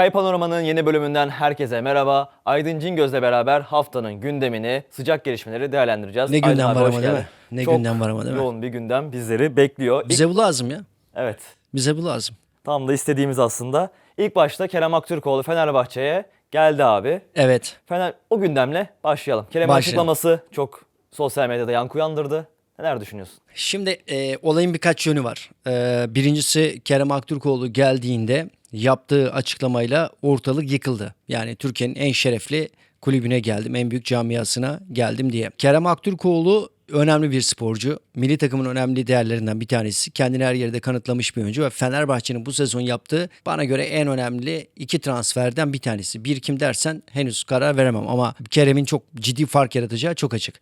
Sky Panorama'nın yeni bölümünden herkese merhaba. Aydın Cingöz'le beraber haftanın gündemini, sıcak gelişmeleri değerlendireceğiz. Ne Aydın gündem abi, var ama değil mi? Ne Çok gündem var ama değil mi? yoğun bir gündem bizleri bekliyor. İlk- Bize bu lazım ya. evet, Bize bu lazım. tam da istediğimiz aslında. İlk başta Kerem Aktürkoğlu Fenerbahçe'ye geldi abi. Evet. Fener o gündemle başlayalım. Kerem'in Başlayalım. açıklaması çok sosyal medyada yankı uyandırdı. Neler düşünüyorsun? Şimdi e, olayın birkaç yönü var. E, birincisi Kerem Aktürkoğlu geldiğinde yaptığı açıklamayla ortalık yıkıldı. Yani Türkiye'nin en şerefli kulübüne geldim, en büyük camiasına geldim diye. Kerem Aktürkoğlu önemli bir sporcu. Milli takımın önemli değerlerinden bir tanesi. Kendini her yerde kanıtlamış bir oyuncu ve Fenerbahçe'nin bu sezon yaptığı bana göre en önemli iki transferden bir tanesi. Bir kim dersen henüz karar veremem ama Kerem'in çok ciddi fark yaratacağı çok açık.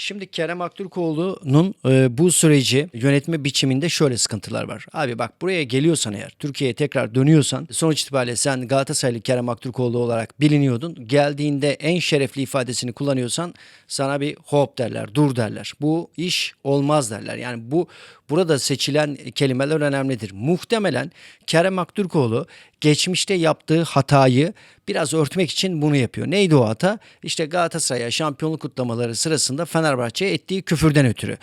Şimdi Kerem Aktürkoğlu'nun e, bu süreci yönetme biçiminde şöyle sıkıntılar var. Abi bak buraya geliyorsan eğer Türkiye'ye tekrar dönüyorsan sonuç itibariyle sen Galatasaraylı Kerem Aktürkoğlu olarak biliniyordun. Geldiğinde en şerefli ifadesini kullanıyorsan sana bir hop derler, dur derler. Bu iş olmaz derler. Yani bu burada seçilen kelimeler önemlidir. Muhtemelen Kerem Aktürkoğlu geçmişte yaptığı hatayı biraz örtmek için bunu yapıyor. Neydi o hata? İşte Galatasaray'a şampiyonluk kutlamaları sırasında Fenerbahçe'ye ettiği küfürden ötürü.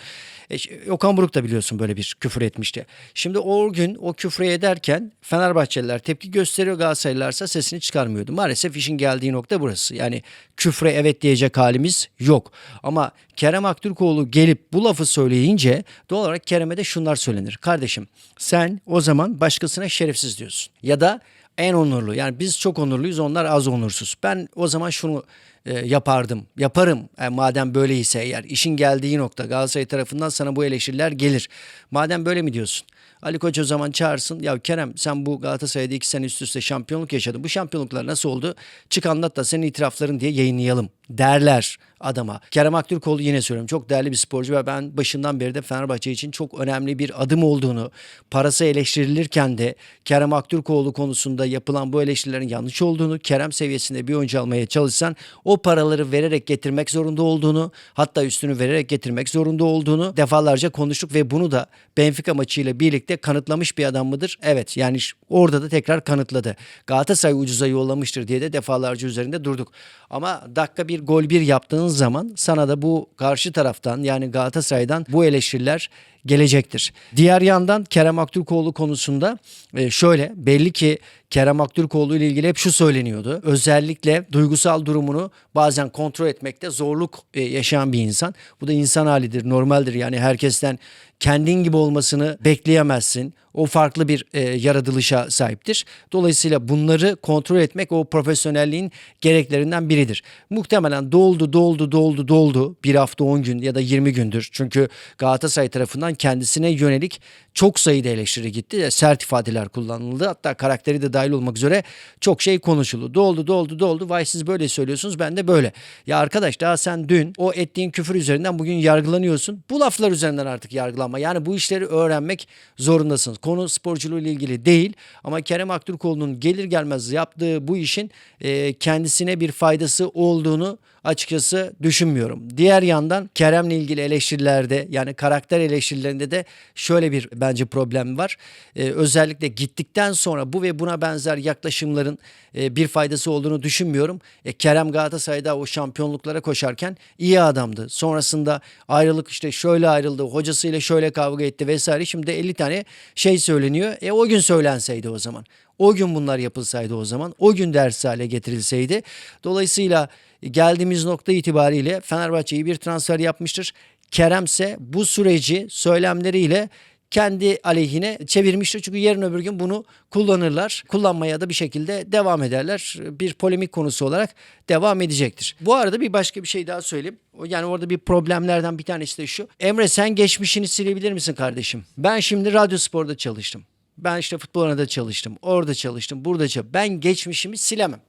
E, Okan Buruk da biliyorsun böyle bir küfür etmişti. Şimdi o gün o küfrü ederken Fenerbahçeliler tepki gösteriyor Galatasaraylılarsa sesini çıkarmıyordu. Maalesef işin geldiği nokta burası. Yani küfre evet diyecek halimiz yok. Ama Kerem Aktürkoğlu gelip bu lafı söyleyince doğal olarak Kerem'e de şunlar söylenir. Kardeşim sen o zaman başkasına şerefsiz diyorsun. Ya da en onurlu. Yani biz çok onurluyuz onlar az onursuz. Ben o zaman şunu e, yapardım. Yaparım e, madem böyleyse eğer. işin geldiği nokta Galatasaray tarafından sana bu eleştiriler gelir. Madem böyle mi diyorsun? Ali Koç o zaman çağırsın. Ya Kerem sen bu Galatasaray'da iki sene üst üste şampiyonluk yaşadın. Bu şampiyonluklar nasıl oldu? Çık anlat da senin itirafların diye yayınlayalım derler adama. Kerem Aktürkoğlu yine söylüyorum çok değerli bir sporcu ve ben başından beri de Fenerbahçe için çok önemli bir adım olduğunu, parası eleştirilirken de Kerem Aktürkoğlu konusunda yapılan bu eleştirilerin yanlış olduğunu, Kerem seviyesinde bir oyuncu almaya çalışsan o paraları vererek getirmek zorunda olduğunu, hatta üstünü vererek getirmek zorunda olduğunu defalarca konuştuk ve bunu da Benfica maçıyla birlikte kanıtlamış bir adam mıdır? Evet yani orada da tekrar kanıtladı. Galatasaray ucuza yollamıştır diye de defalarca üzerinde durduk. Ama dakika bir gol bir yaptığın zaman sana da bu karşı taraftan yani Galatasaray'dan bu eleştiriler gelecektir. Diğer yandan Kerem Aktürkoğlu konusunda e, şöyle belli ki Kerem Aktürkoğlu ile ilgili hep şu söyleniyordu. Özellikle duygusal durumunu bazen kontrol etmekte zorluk e, yaşayan bir insan. Bu da insan halidir, normaldir. Yani herkesten kendin gibi olmasını bekleyemezsin. O farklı bir e, yaratılışa sahiptir. Dolayısıyla bunları kontrol etmek o profesyonelliğin gereklerinden biridir. Muhtemelen doldu, doldu, doldu, doldu. Bir hafta 10 gün ya da 20 gündür. Çünkü Galatasaray tarafından kendisine yönelik çok sayıda eleştiri gitti. E, Sert ifadeler kullanıldı. Hatta karakteri de dahil olmak üzere çok şey konuşuldu. Doldu, doldu, doldu. Vay siz böyle söylüyorsunuz ben de böyle. Ya arkadaş daha sen dün o ettiğin küfür üzerinden bugün yargılanıyorsun. Bu laflar üzerinden artık yargılanma. Yani bu işleri öğrenmek zorundasınız. Konu sporculuğu ile ilgili değil ama Kerem Aktürkoğlu'nun gelir gelmez yaptığı bu işin e, kendisine bir faydası olduğunu açıkçası düşünmüyorum. Diğer yandan Kerem'le ilgili eleştirilerde yani karakter eleştirilerinde de şöyle bir bence problem var. E, özellikle gittikten sonra bu ve buna benzer yaklaşımların e, bir faydası olduğunu düşünmüyorum. E, Kerem Galatasaray'da o şampiyonluklara koşarken iyi adamdı. Sonrasında ayrılık işte şöyle ayrıldı, hocasıyla şöyle kavga etti vesaire. Şimdi de 50 tane şey söyleniyor. E o gün söylenseydi o zaman. O gün bunlar yapılsaydı o zaman. O gün ders hale getirilseydi. Dolayısıyla geldiğimiz nokta itibariyle Fenerbahçe iyi bir transfer yapmıştır. Kerem ise bu süreci söylemleriyle kendi aleyhine çevirmiştir. Çünkü yarın öbür gün bunu kullanırlar. Kullanmaya da bir şekilde devam ederler. Bir polemik konusu olarak devam edecektir. Bu arada bir başka bir şey daha söyleyeyim. Yani orada bir problemlerden bir tanesi de şu. Emre sen geçmişini silebilir misin kardeşim? Ben şimdi Radyo Spor'da çalıştım. Ben işte futbol da çalıştım. Orada çalıştım. Burada çalıştım. Ben geçmişimi silemem.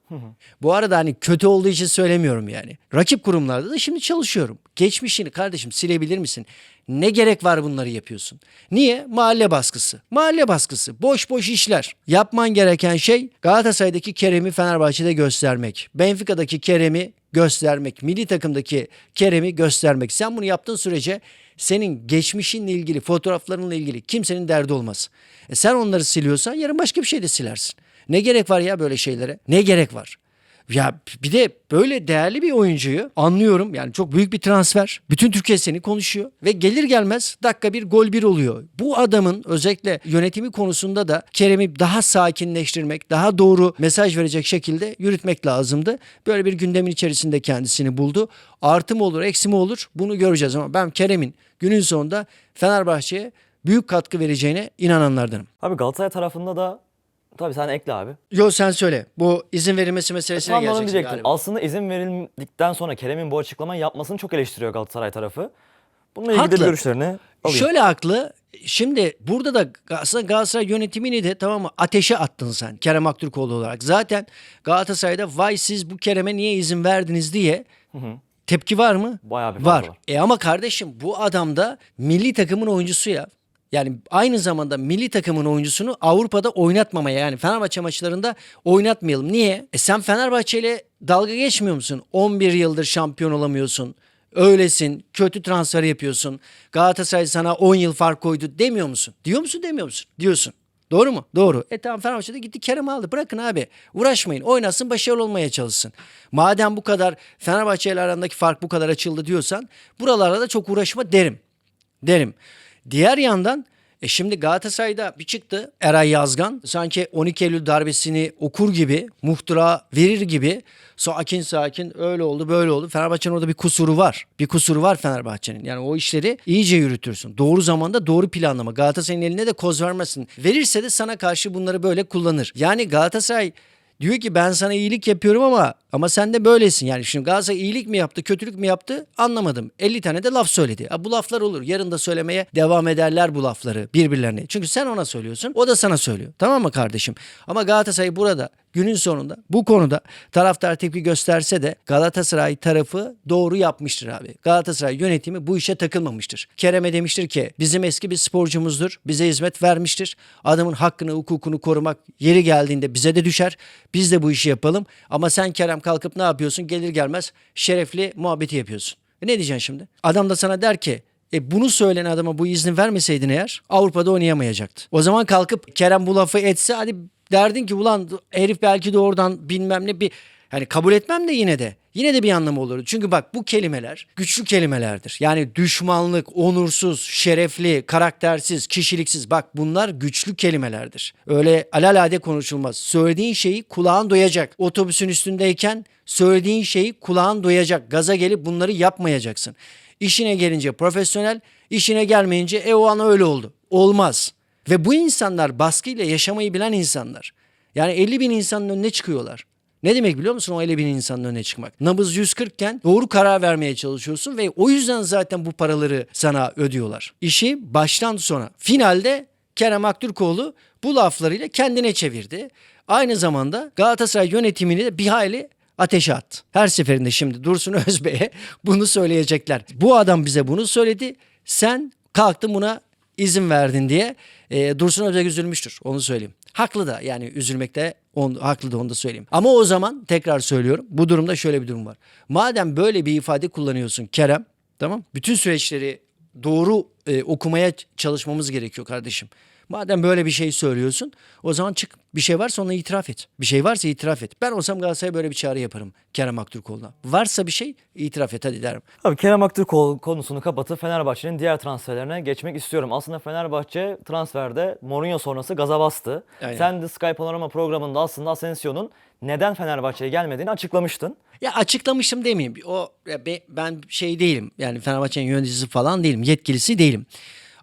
Bu arada hani kötü olduğu için söylemiyorum yani. Rakip kurumlarda da şimdi çalışıyorum. Geçmişini kardeşim silebilir misin? Ne gerek var bunları yapıyorsun? Niye? Mahalle baskısı. Mahalle baskısı. Boş boş işler. Yapman gereken şey Galatasaray'daki Kerem'i Fenerbahçe'de göstermek. Benfica'daki Kerem'i göstermek. Milli takımdaki Kerem'i göstermek. Sen bunu yaptığın sürece senin geçmişinle ilgili, fotoğraflarınla ilgili kimsenin derdi olmaz. E sen onları siliyorsan yarın başka bir şey de silersin. Ne gerek var ya böyle şeylere? Ne gerek var? Ya bir de böyle değerli bir oyuncuyu anlıyorum. Yani çok büyük bir transfer. Bütün Türkiye seni konuşuyor. Ve gelir gelmez dakika bir gol bir oluyor. Bu adamın özellikle yönetimi konusunda da Kerem'i daha sakinleştirmek, daha doğru mesaj verecek şekilde yürütmek lazımdı. Böyle bir gündemin içerisinde kendisini buldu. Artı mı olur, eksi mi olur bunu göreceğiz. Ama ben Kerem'in günün sonunda Fenerbahçe'ye büyük katkı vereceğine inananlardanım. Abi Galatasaray tarafında da tabii sen ekle abi. Yo sen söyle. Bu izin verilmesi meselesine Tam da onu geleceksin diyecektim. galiba. Aslında izin verildikten sonra Kerem'in bu açıklamayı yapmasını çok eleştiriyor Galatasaray tarafı. Bununla ilgili de Haklı. görüşlerini alayım. Şöyle haklı. Şimdi burada da aslında Galatasaray yönetimini de tamam mı ateşe attın sen Kerem Aktürkoğlu olarak. Zaten Galatasaray'da vay siz bu Kerem'e niye izin verdiniz diye tepki var mı? Bayağı bir var. fazla var. E ama kardeşim bu adam da milli takımın oyuncusu ya. Yani aynı zamanda milli takımın oyuncusunu Avrupa'da oynatmamaya yani Fenerbahçe maçlarında oynatmayalım. Niye? E sen Fenerbahçe ile dalga geçmiyor musun? 11 yıldır şampiyon olamıyorsun. Öylesin, kötü transfer yapıyorsun. Galatasaray sana 10 yıl fark koydu demiyor musun? Diyor musun demiyor musun? Diyorsun. Doğru mu? Doğru. E tamam Fenerbahçe'de gitti Kerem aldı. Bırakın abi. Uğraşmayın. Oynasın başarılı olmaya çalışsın. Madem bu kadar Fenerbahçe ile arandaki fark bu kadar açıldı diyorsan buralarda da çok uğraşma derim. Derim. Diğer yandan e şimdi Galatasaray'da bir çıktı Eray Yazgan sanki 12 Eylül darbesini okur gibi muhtıra verir gibi sakin sakin öyle oldu böyle oldu. Fenerbahçe'nin orada bir kusuru var. Bir kusuru var Fenerbahçe'nin. Yani o işleri iyice yürütürsün. Doğru zamanda doğru planlama. Galatasaray'ın eline de koz vermesin. Verirse de sana karşı bunları böyle kullanır. Yani Galatasaray Diyor ki ben sana iyilik yapıyorum ama ama sen de böylesin. Yani şimdi Galatasaray iyilik mi yaptı, kötülük mü yaptı anlamadım. 50 tane de laf söyledi. Ha, bu laflar olur. Yarın da söylemeye devam ederler bu lafları birbirlerine. Çünkü sen ona söylüyorsun, o da sana söylüyor. Tamam mı kardeşim? Ama Galatasaray burada günün sonunda bu konuda taraftar tepki gösterse de Galatasaray tarafı doğru yapmıştır abi. Galatasaray yönetimi bu işe takılmamıştır. Kerem'e demiştir ki bizim eski bir sporcumuzdur. Bize hizmet vermiştir. Adamın hakkını, hukukunu korumak yeri geldiğinde bize de düşer. Biz de bu işi yapalım. Ama sen Kerem kalkıp ne yapıyorsun? Gelir gelmez şerefli muhabbeti yapıyorsun. E ne diyeceksin şimdi? Adam da sana der ki e bunu söyleyen adama bu izni vermeseydin eğer Avrupa'da oynayamayacaktı. O zaman kalkıp Kerem bu lafı etse hadi derdin ki ulan herif belki de oradan bilmem ne bir hani kabul etmem de yine de yine de bir anlamı olur. Çünkü bak bu kelimeler güçlü kelimelerdir. Yani düşmanlık, onursuz, şerefli, karaktersiz, kişiliksiz bak bunlar güçlü kelimelerdir. Öyle alalade konuşulmaz. Söylediğin şeyi kulağın doyacak. Otobüsün üstündeyken söylediğin şeyi kulağın doyacak. Gaza gelip bunları yapmayacaksın. İşine gelince profesyonel, işine gelmeyince e o an öyle oldu. Olmaz. Ve bu insanlar baskıyla yaşamayı bilen insanlar. Yani 50 bin insanın önüne çıkıyorlar. Ne demek biliyor musun o 50 bin insanın önüne çıkmak? Nabız 140 iken doğru karar vermeye çalışıyorsun ve o yüzden zaten bu paraları sana ödüyorlar. İşi baştan sona. Finalde Kerem Aktürkoğlu bu laflarıyla kendine çevirdi. Aynı zamanda Galatasaray yönetimini de bir hayli ateşe attı. Her seferinde şimdi Dursun Özbey'e bunu söyleyecekler. Bu adam bize bunu söyledi. Sen kalktın buna izin verdin diye e, Dursun Özbek üzülmüştür. Onu söyleyeyim. Haklı da yani üzülmekte on, haklı da onu da söyleyeyim. Ama o zaman tekrar söylüyorum. Bu durumda şöyle bir durum var. Madem böyle bir ifade kullanıyorsun Kerem tamam bütün süreçleri doğru e, okumaya çalışmamız gerekiyor kardeşim. Madem böyle bir şey söylüyorsun o zaman çık bir şey varsa onu itiraf et. Bir şey varsa itiraf et. Ben olsam Galatasaray'a böyle bir çağrı yaparım Kerem Aktürkoğlu'na. Varsa bir şey itiraf et hadi derim. Abi Kerem Aktürkoğlu konusunu kapatıp Fenerbahçe'nin diğer transferlerine geçmek istiyorum. Aslında Fenerbahçe transferde Mourinho sonrası gaza bastı. Aynen. Sen de Sky Panorama programında aslında Asensio'nun neden Fenerbahçe'ye gelmediğini açıklamıştın. Ya açıklamıştım demeyeyim. O ya be- ben şey değilim. Yani Fenerbahçe'nin yöneticisi falan değilim. Yetkilisi değilim.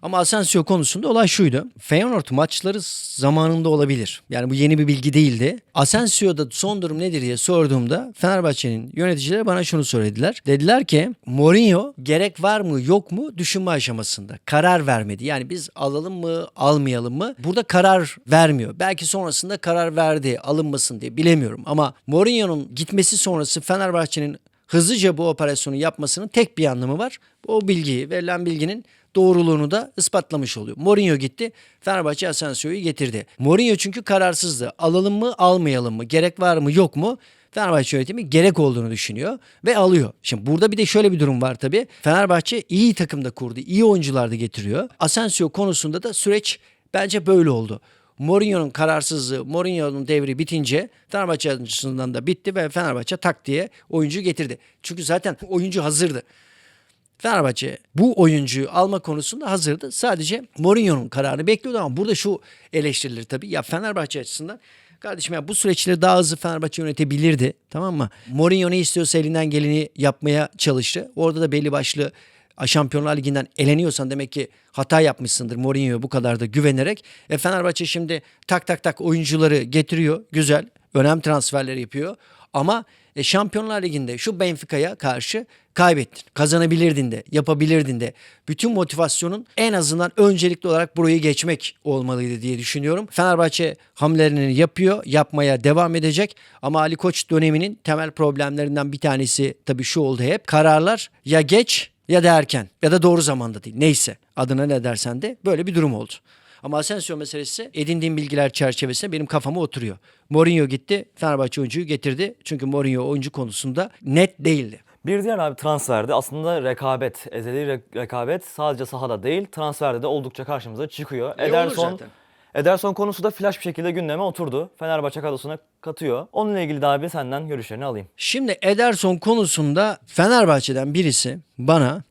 Ama Asensio konusunda olay şuydu. Feyenoord maçları zamanında olabilir. Yani bu yeni bir bilgi değildi. Asensio'da son durum nedir diye sorduğumda Fenerbahçe'nin yöneticileri bana şunu söylediler. Dediler ki Mourinho gerek var mı yok mu düşünme aşamasında. Karar vermedi. Yani biz alalım mı almayalım mı? Burada karar vermiyor. Belki sonrasında karar verdi alınmasın diye bilemiyorum. Ama Mourinho'nun gitmesi sonrası Fenerbahçe'nin hızlıca bu operasyonu yapmasının tek bir anlamı var. O bilgiyi, verilen bilginin doğruluğunu da ispatlamış oluyor. Mourinho gitti, Fenerbahçe Asensio'yu getirdi. Mourinho çünkü kararsızdı. Alalım mı, almayalım mı? Gerek var mı, yok mu? Fenerbahçe yönetimi gerek olduğunu düşünüyor ve alıyor. Şimdi burada bir de şöyle bir durum var tabii. Fenerbahçe iyi takımda kurdu, iyi oyuncular da getiriyor. Asensio konusunda da süreç bence böyle oldu. Mourinho'nun kararsızlığı, Mourinho'nun devri bitince Fenerbahçe açısından da bitti ve Fenerbahçe tak diye oyuncu getirdi. Çünkü zaten oyuncu hazırdı. Fenerbahçe bu oyuncuyu alma konusunda hazırdı. Sadece Mourinho'nun kararını bekliyordu ama burada şu eleştirilir tabii. Ya Fenerbahçe açısından kardeşim ya bu süreçleri daha hızlı Fenerbahçe yönetebilirdi. Tamam mı? Mourinho ne istiyorsa elinden geleni yapmaya çalıştı. Orada da belli başlı Şampiyonlar Ligi'nden eleniyorsan demek ki hata yapmışsındır Mourinho'ya bu kadar da güvenerek. E Fenerbahçe şimdi tak tak tak oyuncuları getiriyor. Güzel. Önem transferleri yapıyor. Ama e, Şampiyonlar Ligi'nde şu Benfica'ya karşı kaybettin. Kazanabilirdin de, yapabilirdin de. Bütün motivasyonun en azından öncelikli olarak burayı geçmek olmalıydı diye düşünüyorum. Fenerbahçe hamlelerini yapıyor, yapmaya devam edecek. Ama Ali Koç döneminin temel problemlerinden bir tanesi tabii şu oldu hep. Kararlar ya geç ya da erken ya da doğru zamanda değil. Neyse adına ne dersen de böyle bir durum oldu. Ama Asensio meselesi edindiğim bilgiler çerçevesinde benim kafama oturuyor. Mourinho gitti, Fenerbahçe oyuncuyu getirdi. Çünkü Mourinho oyuncu konusunda net değildi. Bir diğer abi transferde aslında rekabet, ezeli re- rekabet sadece sahada değil transferde de oldukça karşımıza çıkıyor. E, Ederson. Ederson konusu da flash bir şekilde gündeme oturdu. Fenerbahçe kadrosuna katıyor. Onunla ilgili de abi senden görüşlerini alayım. Şimdi Ederson konusunda Fenerbahçe'den birisi bana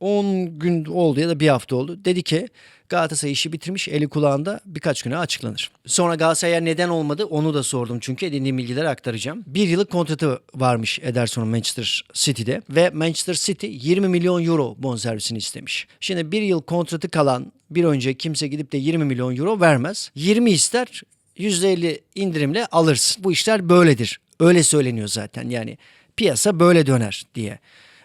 10 gün oldu ya da bir hafta oldu. Dedi ki Galatasaray işi bitirmiş eli kulağında birkaç güne açıklanır. Sonra Galatasaray'a neden olmadı onu da sordum çünkü edindiğim bilgileri aktaracağım. Bir yıllık kontratı varmış Ederson'un Manchester City'de ve Manchester City 20 milyon euro bonservisini istemiş. Şimdi bir yıl kontratı kalan bir önce kimse gidip de 20 milyon euro vermez. 20 ister %50 indirimle alırsın. Bu işler böyledir. Öyle söyleniyor zaten yani piyasa böyle döner diye.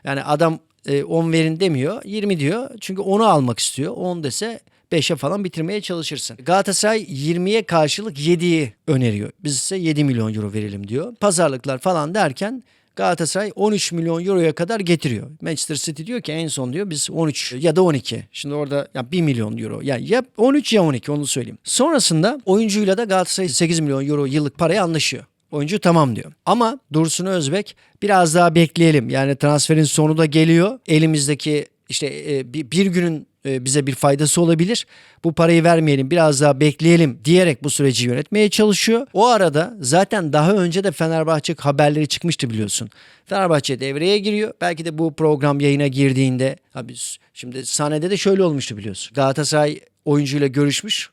Yani adam e, 10 verin demiyor 20 diyor çünkü onu almak istiyor 10 dese 5'e falan bitirmeye çalışırsın. Galatasaray 20'ye karşılık 7'yi öneriyor. Biz ise 7 milyon euro verelim diyor. Pazarlıklar falan derken Galatasaray 13 milyon euroya kadar getiriyor. Manchester City diyor ki en son diyor biz 13 ya da 12. Şimdi orada ya 1 milyon euro. Yani ya 13 ya 12 onu söyleyeyim. Sonrasında oyuncuyla da Galatasaray 8 milyon euro yıllık paraya anlaşıyor. Oyuncu tamam diyor. Ama Dursun Özbek biraz daha bekleyelim. Yani transferin sonu da geliyor. Elimizdeki işte e, bir, günün bize bir faydası olabilir. Bu parayı vermeyelim biraz daha bekleyelim diyerek bu süreci yönetmeye çalışıyor. O arada zaten daha önce de Fenerbahçe haberleri çıkmıştı biliyorsun. Fenerbahçe devreye giriyor. Belki de bu program yayına girdiğinde abi şimdi sahnede de şöyle olmuştu biliyorsun. Galatasaray oyuncuyla görüşmüş.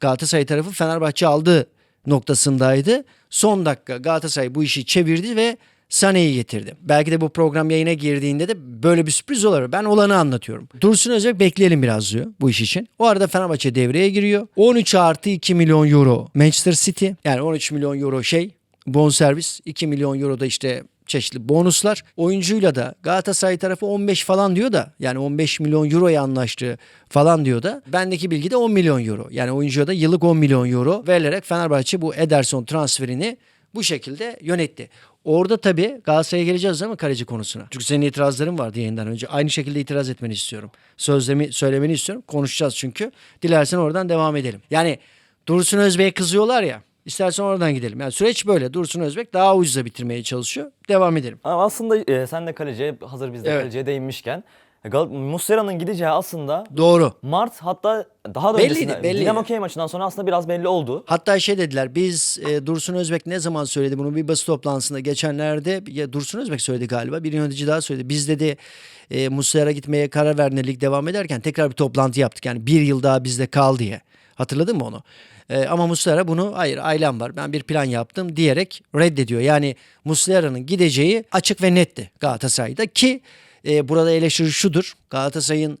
Galatasaray tarafı Fenerbahçe aldı noktasındaydı. Son dakika Galatasaray bu işi çevirdi ve Sané'yi getirdi. Belki de bu program yayına girdiğinde de böyle bir sürpriz olur. Ben olanı anlatıyorum. Dursun Özbek bekleyelim biraz diyor bu iş için. O arada Fenerbahçe devreye giriyor. 13 artı 2 milyon euro Manchester City. Yani 13 milyon euro şey bonservis. 2 milyon euro da işte çeşitli bonuslar. Oyuncuyla da Galatasaray tarafı 15 falan diyor da yani 15 milyon euroya anlaştığı falan diyor da bendeki bilgi de 10 milyon euro. Yani oyuncuya da yıllık 10 milyon euro verilerek Fenerbahçe bu Ederson transferini bu şekilde yönetti. Orada tabii Galatasaray'a geleceğiz ama kaleci konusuna. Çünkü senin itirazların vardı yayından önce. Aynı şekilde itiraz etmeni istiyorum. Sözlemi söylemeni istiyorum. Konuşacağız çünkü. Dilersen oradan devam edelim. Yani Dursun Özbek'e kızıyorlar ya. İstersen oradan gidelim. Yani süreç böyle. Dursun Özbek daha ucuza bitirmeye çalışıyor. Devam edelim. Ama aslında e, sen de kaleciye hazır biz de Evet. kaleciye değinmişken Gal- Muslera'nın gideceği aslında Doğru. Mart hatta daha da Belliydi, öncesinde belliydi. Dinamo Kiev maçından sonra aslında biraz belli oldu. Hatta şey dediler biz e, Dursun Özbek ne zaman söyledi bunu bir basın toplantısında geçenlerde ya Dursun Özbek söyledi galiba bir yönetici daha söyledi. Biz dedi e, Muslera'ya gitmeye karar verdi lig devam ederken tekrar bir toplantı yaptık. Yani bir yıl daha bizde kal diye. Hatırladın mı onu? E, ama Muslera bunu hayır ailem var ben bir plan yaptım diyerek reddediyor. Yani Muslera'nın gideceği açık ve netti Galatasaray'da ki e, burada eleştiri şudur. Galatasaray'ın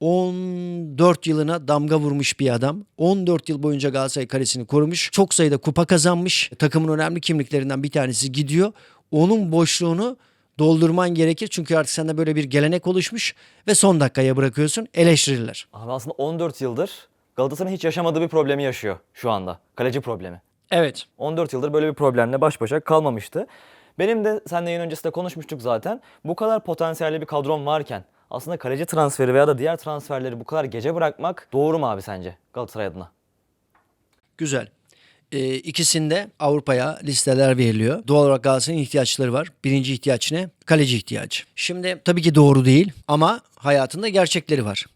14 yılına damga vurmuş bir adam. 14 yıl boyunca Galatasaray kalesini korumuş. Çok sayıda kupa kazanmış. Takımın önemli kimliklerinden bir tanesi gidiyor. Onun boşluğunu doldurman gerekir. Çünkü artık sende böyle bir gelenek oluşmuş ve son dakikaya bırakıyorsun. Eleştirirler. Abi aslında 14 yıldır Galatasaray'ın hiç yaşamadığı bir problemi yaşıyor şu anda. Kaleci problemi. Evet. 14 yıldır böyle bir problemle baş başa kalmamıştı. Benim de seninle yayın öncesinde konuşmuştuk zaten. Bu kadar potansiyelli bir kadron varken aslında kaleci transferi veya da diğer transferleri bu kadar gece bırakmak doğru mu abi sence Galatasaray adına? Güzel. Ee, ikisinde Avrupa'ya listeler veriliyor. Doğal olarak Galatasaray'ın ihtiyaçları var. Birinci ihtiyaç ne? Kaleci ihtiyacı. Şimdi tabii ki doğru değil ama hayatında gerçekleri var.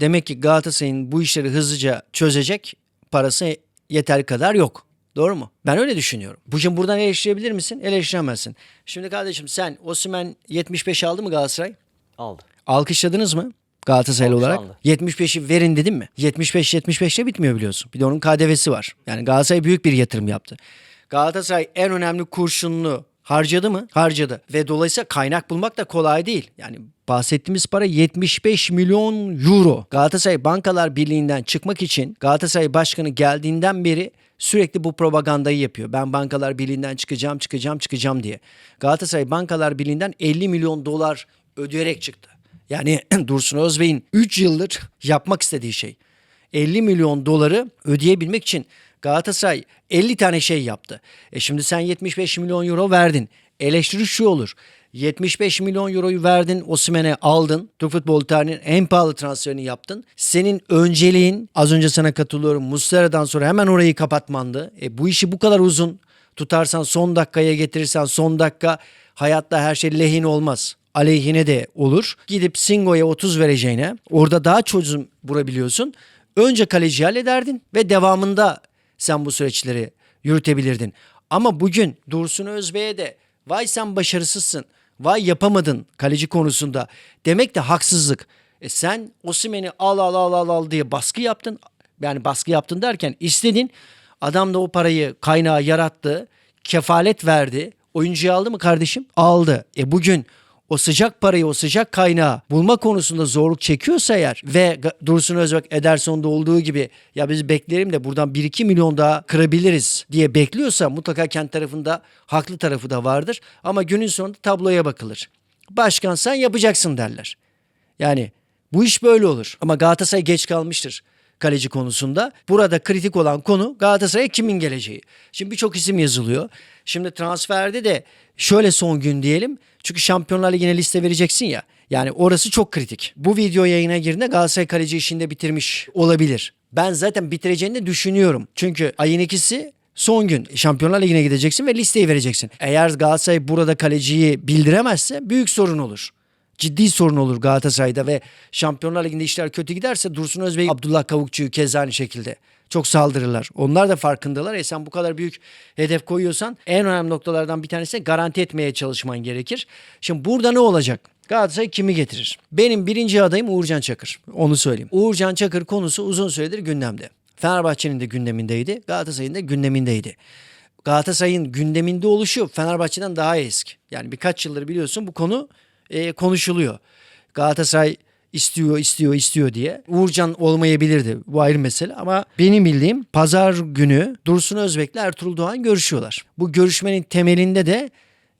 Demek ki Galatasaray'ın bu işleri hızlıca çözecek parası yeterli kadar yok. Doğru mu? Ben öyle düşünüyorum. Bu şimdi buradan eleştirebilir misin? Eleştiremezsin. Şimdi kardeşim sen Osimhen 75 aldı mı Galatasaray? Aldı. Alkışladınız mı? Galatasaraylı olarak. Alkışlandı. 75'i verin dedim mi? 75 75'te bitmiyor biliyorsun. Bir de onun KDV'si var. Yani Galatasaray büyük bir yatırım yaptı. Galatasaray en önemli kurşununu harcadı mı? Harcadı. Ve dolayısıyla kaynak bulmak da kolay değil. Yani bahsettiğimiz para 75 milyon euro. Galatasaray Bankalar Birliği'nden çıkmak için Galatasaray Başkanı geldiğinden beri sürekli bu propagandayı yapıyor. Ben Bankalar Birliği'nden çıkacağım, çıkacağım, çıkacağım diye. Galatasaray Bankalar Birliği'nden 50 milyon dolar ödeyerek çıktı. Yani Dursun Özbey'in 3 yıldır yapmak istediği şey. 50 milyon doları ödeyebilmek için Galatasaray 50 tane şey yaptı. E şimdi sen 75 milyon euro verdin. Eleştiri şu olur. 75 milyon euroyu verdin, Osimhen'e aldın. Türk futbol tarihinin en pahalı transferini yaptın. Senin önceliğin, az önce sana katılıyorum, Muslera'dan sonra hemen orayı kapatmandı. E bu işi bu kadar uzun tutarsan, son dakikaya getirirsen, son dakika hayatta her şey lehin olmaz aleyhine de olur. Gidip Singo'ya 30 vereceğine orada daha çözüm bulabiliyorsun. Önce kaleci hallederdin ve devamında sen bu süreçleri yürütebilirdin. Ama bugün Dursun Özbey'e de vay sen başarısızsın, vay yapamadın kaleci konusunda demek de haksızlık. E sen Osimhen'i al al al al al diye baskı yaptın. Yani baskı yaptın derken istedin. Adam da o parayı kaynağı yarattı. Kefalet verdi. Oyuncuyu aldı mı kardeşim? Aldı. E bugün o sıcak parayı, o sıcak kaynağı bulma konusunda zorluk çekiyorsa eğer ve Dursun Özbek Ederson'da olduğu gibi ya biz beklerim de buradan 1-2 milyon daha kırabiliriz diye bekliyorsa mutlaka kendi tarafında haklı tarafı da vardır. Ama günün sonunda tabloya bakılır. Başkan sen yapacaksın derler. Yani bu iş böyle olur. Ama Galatasaray geç kalmıştır kaleci konusunda. Burada kritik olan konu Galatasaray'a kimin geleceği. Şimdi birçok isim yazılıyor. Şimdi transferde de şöyle son gün diyelim. Çünkü Şampiyonlar Ligi'ne liste vereceksin ya. Yani orası çok kritik. Bu video yayına girdiğinde Galatasaray kaleci işinde bitirmiş olabilir. Ben zaten bitireceğini de düşünüyorum. Çünkü ayın ikisi Son gün Şampiyonlar Ligi'ne gideceksin ve listeyi vereceksin. Eğer Galatasaray burada kaleciyi bildiremezse büyük sorun olur ciddi sorun olur Galatasaray'da ve Şampiyonlar Ligi'nde işler kötü giderse Dursun Özbey, Abdullah Kavukçu'yu keza aynı şekilde çok saldırırlar. Onlar da farkındalar. E sen bu kadar büyük hedef koyuyorsan en önemli noktalardan bir tanesi garanti etmeye çalışman gerekir. Şimdi burada ne olacak? Galatasaray kimi getirir? Benim birinci adayım Uğurcan Çakır. Onu söyleyeyim. Uğurcan Çakır konusu uzun süredir gündemde. Fenerbahçe'nin de gündemindeydi. Galatasaray'ın da gündemindeydi. Galatasaray'ın gündeminde oluşu Fenerbahçe'den daha eski. Yani birkaç yıldır biliyorsun bu konu e, konuşuluyor. Galatasaray istiyor, istiyor, istiyor diye. Uğurcan olmayabilirdi. Bu ayrı mesele ama benim bildiğim pazar günü Dursun Özbek'le Ertuğrul Doğan görüşüyorlar. Bu görüşmenin temelinde de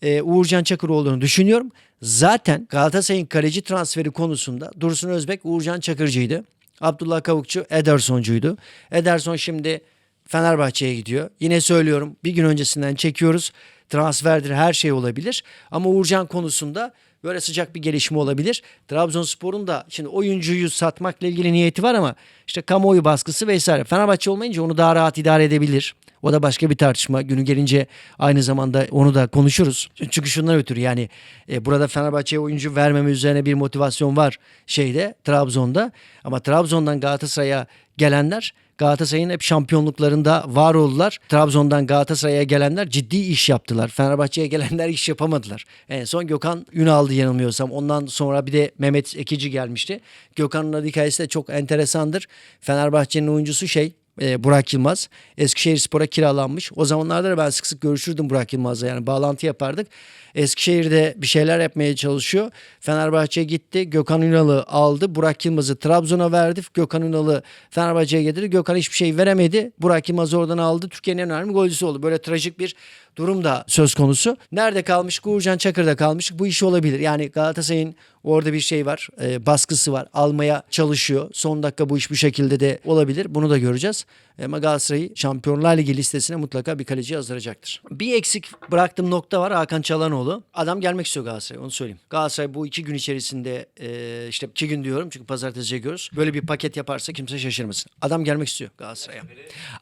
e, Uğurcan Çakır olduğunu düşünüyorum. Zaten Galatasaray'ın kaleci transferi konusunda Dursun Özbek Uğurcan Çakırcıydı. Abdullah Kavukçu Ederson'cuydu. Ederson şimdi Fenerbahçe'ye gidiyor. Yine söylüyorum bir gün öncesinden çekiyoruz. Transferdir her şey olabilir. Ama Uğurcan konusunda böyle sıcak bir gelişme olabilir. Trabzonspor'un da şimdi oyuncuyu satmakla ilgili niyeti var ama işte kamuoyu baskısı vesaire. Fenerbahçe olmayınca onu daha rahat idare edebilir. O da başka bir tartışma. Günü gelince aynı zamanda onu da konuşuruz. Çünkü şundan ötürü yani e, burada Fenerbahçe'ye oyuncu vermeme üzerine bir motivasyon var şeyde Trabzon'da. Ama Trabzon'dan Galatasaray'a gelenler Galatasaray'ın hep şampiyonluklarında var oldular. Trabzon'dan Galatasaray'a gelenler ciddi iş yaptılar. Fenerbahçe'ye gelenler iş yapamadılar. En son Gökhan Ünal'dı yanılmıyorsam. Ondan sonra bir de Mehmet Ekici gelmişti. Gökhan'ın hikayesi de çok enteresandır. Fenerbahçe'nin oyuncusu şey e, Burak Yılmaz. Eskişehir Spor'a kiralanmış. O zamanlarda da ben sık sık görüşürdüm Burak Yılmaz'la yani bağlantı yapardık. Eskişehir'de bir şeyler yapmaya çalışıyor. Fenerbahçe'ye gitti. Gökhan Ünal'ı aldı. Burak Yılmaz'ı Trabzon'a verdi. Gökhan Ünal'ı Fenerbahçe'ye getirdi. Gökhan hiçbir şey veremedi. Burak Yılmaz'ı oradan aldı. Türkiye'nin en önemli golcüsü oldu. Böyle trajik bir durum da söz konusu. Nerede kalmış? Uğurcan Çakır'da kalmış. Bu iş olabilir. Yani Galatasaray'ın orada bir şey var. e, baskısı var. Almaya çalışıyor. Son dakika bu iş bu şekilde de olabilir. Bunu da göreceğiz. Ama Galatasaray'ı Şampiyonlar Ligi listesine mutlaka bir kaleci yazdıracaktır. Bir eksik bıraktığım nokta var Hakan Çalhanoğlu. Adam gelmek istiyor Galatasaray'a onu söyleyeyim. Galatasaray bu iki gün içerisinde e, işte iki gün diyorum çünkü pazartesi çekiyoruz. Böyle bir paket yaparsa kimse şaşırmasın. Adam gelmek istiyor Galatasaray'a.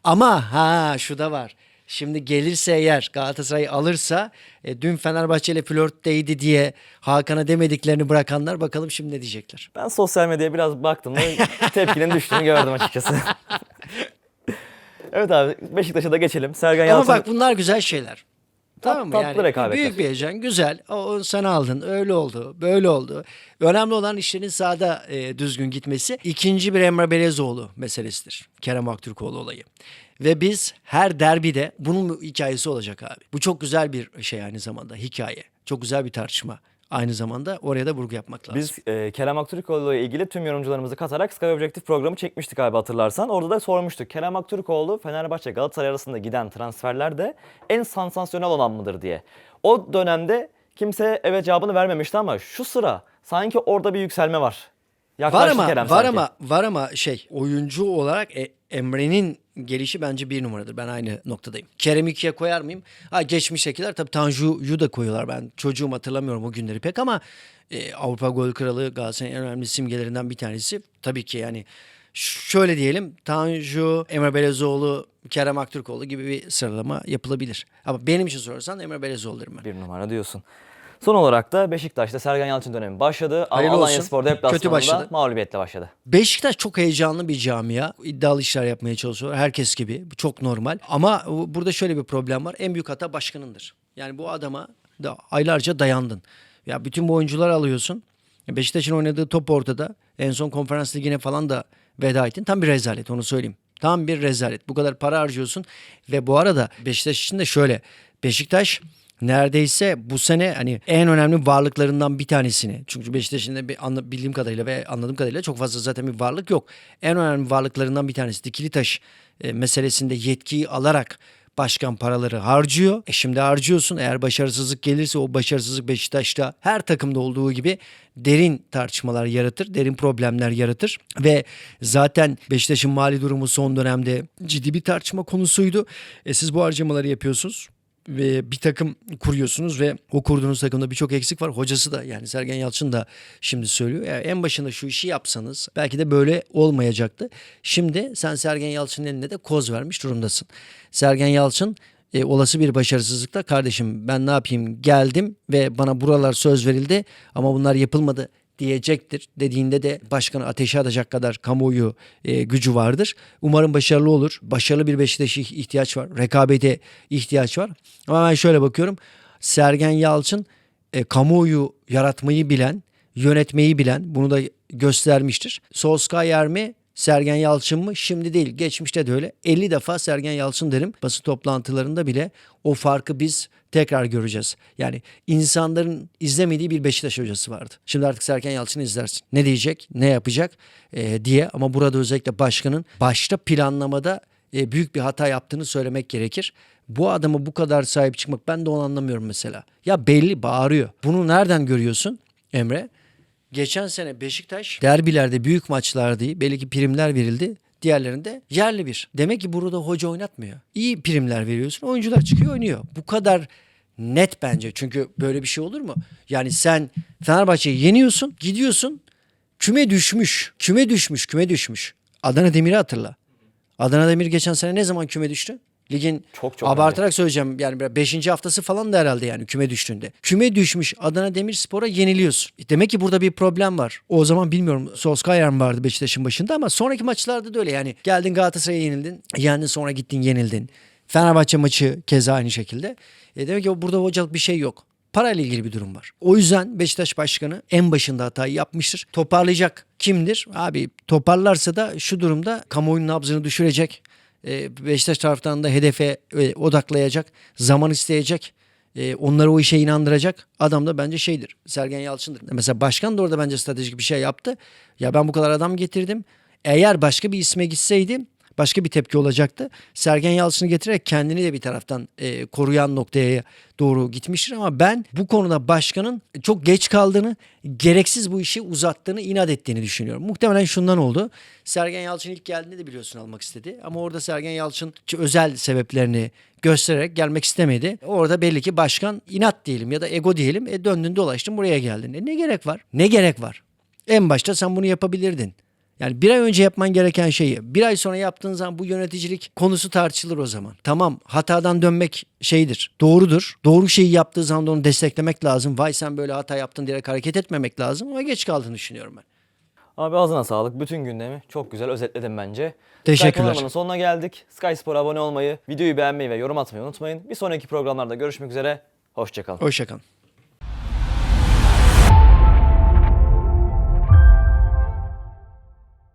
Ama ha şu da var. Şimdi gelirse eğer Galatasaray alırsa e, dün Fenerbahçe ile flörtteydi diye Hakan'a demediklerini bırakanlar bakalım şimdi ne diyecekler. Ben sosyal medyaya biraz baktım ve tepkinin düştüğünü gördüm açıkçası. Evet abi Beşiktaş'a da geçelim. Sergen Ama Yalçın bak bunlar güzel şeyler. Tamam mı? tatlı Yani rekabetler. büyük bir heyecan, güzel. O, o sen aldın, öyle oldu, böyle oldu. Önemli olan işlerin sahada e, düzgün gitmesi. İkinci bir Emre Belezoğlu meselesidir. Kerem Aktürkoğlu olayı. Ve biz her derbide bunun hikayesi olacak abi. Bu çok güzel bir şey aynı zamanda, hikaye. Çok güzel bir tartışma. Aynı zamanda oraya da vurgu yapmak lazım. Biz e, Kerem Aktürkoğlu ile ilgili tüm yorumcularımızı katarak Sky Objektif programı çekmiştik abi hatırlarsan. Orada da sormuştuk. Kerem Aktürkoğlu Fenerbahçe Galatasaray arasında giden transferlerde en sansasyonel olan mıdır diye. O dönemde kimse evet cevabını vermemişti ama şu sıra sanki orada bir yükselme var. Var Yaklaştı ama Kerem var sanki. ama var ama şey oyuncu olarak e, Emre'nin gelişi bence bir numaradır. Ben aynı noktadayım. Kerem ikiye koyar mıyım? Ha geçmiştekiler tabii Tanju'yu da koyuyorlar. Ben çocuğum hatırlamıyorum o günleri pek ama e, Avrupa Gol Kralı Galatasaray'ın en önemli simgelerinden bir tanesi. Tabii ki yani şöyle diyelim Tanju, Emre Belezoğlu, Kerem Aktürkoğlu gibi bir sıralama yapılabilir. Ama benim için sorarsan Emre Belezoğlu derim ben. Bir numara diyorsun. Son olarak da Beşiktaş'ta Sergen Yalçın dönemi başladı. Ama Hayırlı Alanya olsun. Spor Kötü deplasmanında başladı. mağlubiyetle başladı. Beşiktaş çok heyecanlı bir camia. İddialı işler yapmaya çalışıyor. Herkes gibi. Bu çok normal. Ama burada şöyle bir problem var. En büyük hata başkanındır. Yani bu adama da aylarca dayandın. Ya bütün bu oyuncular alıyorsun. Beşiktaş'ın oynadığı top ortada. En son konferans ligine falan da veda ettin. Tam bir rezalet onu söyleyeyim. Tam bir rezalet. Bu kadar para harcıyorsun. Ve bu arada Beşiktaş için de şöyle. Beşiktaş neredeyse bu sene hani en önemli varlıklarından bir tanesini. Çünkü Beşiktaş'ın da bir anla- bildiğim kadarıyla ve anladığım kadarıyla çok fazla zaten bir varlık yok. En önemli varlıklarından bir tanesi dikili taş e, meselesinde yetkiyi alarak başkan paraları harcıyor. E şimdi harcıyorsun. Eğer başarısızlık gelirse o başarısızlık Beşiktaş'ta her takımda olduğu gibi derin tartışmalar yaratır, derin problemler yaratır ve zaten Beşiktaş'ın mali durumu son dönemde ciddi bir tartışma konusuydu. E siz bu harcamaları yapıyorsunuz ve bir takım kuruyorsunuz ve o kurduğunuz takımda birçok eksik var. Hocası da yani Sergen Yalçın da şimdi söylüyor. Yani en başında şu işi yapsanız belki de böyle olmayacaktı. Şimdi sen Sergen Yalçın'ın eline de koz vermiş durumdasın. Sergen Yalçın e, olası bir başarısızlıkta kardeşim ben ne yapayım geldim ve bana buralar söz verildi ama bunlar yapılmadı diyecektir. Dediğinde de başkanı ateşe atacak kadar kamuoyu e, gücü vardır. Umarım başarılı olur. Başarılı bir Beşiktaş'a ihtiyaç var. Rekabete ihtiyaç var. Ama ben şöyle bakıyorum. Sergen Yalçın e, kamuoyu yaratmayı bilen, yönetmeyi bilen bunu da göstermiştir. Solskjaer mi? Sergen Yalçın mı? Şimdi değil. Geçmişte de öyle. 50 defa Sergen Yalçın derim. Basın toplantılarında bile o farkı biz tekrar göreceğiz. Yani insanların izlemediği bir Beşiktaş hocası vardı. Şimdi artık Sergen Yalçın'ı izlersin. Ne diyecek, ne yapacak e, diye ama burada özellikle başkanın başta planlamada e, büyük bir hata yaptığını söylemek gerekir. Bu adama bu kadar sahip çıkmak ben de onu anlamıyorum mesela. Ya belli bağırıyor. Bunu nereden görüyorsun Emre? Geçen sene Beşiktaş derbilerde büyük maçlarda belli ki primler verildi. Diğerlerinde yerli bir. Demek ki burada hoca oynatmıyor. İyi primler veriyorsun. Oyuncular çıkıyor oynuyor. Bu kadar net bence. Çünkü böyle bir şey olur mu? Yani sen Fenerbahçe'yi yeniyorsun, gidiyorsun. Küme düşmüş. Küme düşmüş, küme düşmüş. Adana Demir'i hatırla. Adana Demir geçen sene ne zaman küme düştü? Ligin Çok çok abartarak söyleyeceğim yani 5. haftası falan da herhalde yani küme düştüğünde. Küme düşmüş Adana Demirspor'a yeniliyorsun. E Demek ki burada bir problem var. O zaman bilmiyorum Solskjaer mi vardı Beşiktaş'ın başında ama sonraki maçlarda da öyle yani. Geldin Galatasaray'a yenildin. Yendin sonra gittin yenildin. Fenerbahçe maçı keza aynı şekilde. E demek ki burada hocalık bir şey yok. Parayla ilgili bir durum var. O yüzden Beşiktaş Başkanı en başında hatayı yapmıştır. Toparlayacak kimdir? Abi toparlarsa da şu durumda kamuoyunun nabzını düşürecek. Ee, Beşiktaş taraftan da hedefe e, odaklayacak, zaman isteyecek. e, onları o işe inandıracak adam da bence şeydir. Sergen Yalçın'dır. Mesela başkan da orada bence stratejik bir şey yaptı. Ya ben bu kadar adam getirdim. Eğer başka bir isme gitseydim başka bir tepki olacaktı. Sergen Yalçın'ı getirerek kendini de bir taraftan e, koruyan noktaya doğru gitmiştir ama ben bu konuda başkanın çok geç kaldığını, gereksiz bu işi uzattığını, inat ettiğini düşünüyorum. Muhtemelen şundan oldu. Sergen Yalçın ilk geldiğinde de biliyorsun almak istedi ama orada Sergen Yalçın özel sebeplerini göstererek gelmek istemedi. Orada belli ki başkan inat diyelim ya da ego diyelim. E döndün dolaştın buraya geldin. E ne gerek var? Ne gerek var? En başta sen bunu yapabilirdin. Yani bir ay önce yapman gereken şeyi bir ay sonra yaptığın zaman bu yöneticilik konusu tartışılır o zaman. Tamam hatadan dönmek şeydir doğrudur. Doğru şeyi yaptığı zaman da onu desteklemek lazım. Vay sen böyle hata yaptın diyerek hareket etmemek lazım ama geç kaldığını düşünüyorum ben. Abi ağzına sağlık. Bütün gündemi çok güzel özetledim bence. Teşekkürler. Sky sonuna geldik. Sky Spor'a abone olmayı, videoyu beğenmeyi ve yorum atmayı unutmayın. Bir sonraki programlarda görüşmek üzere. Hoşçakalın. Hoşçakalın.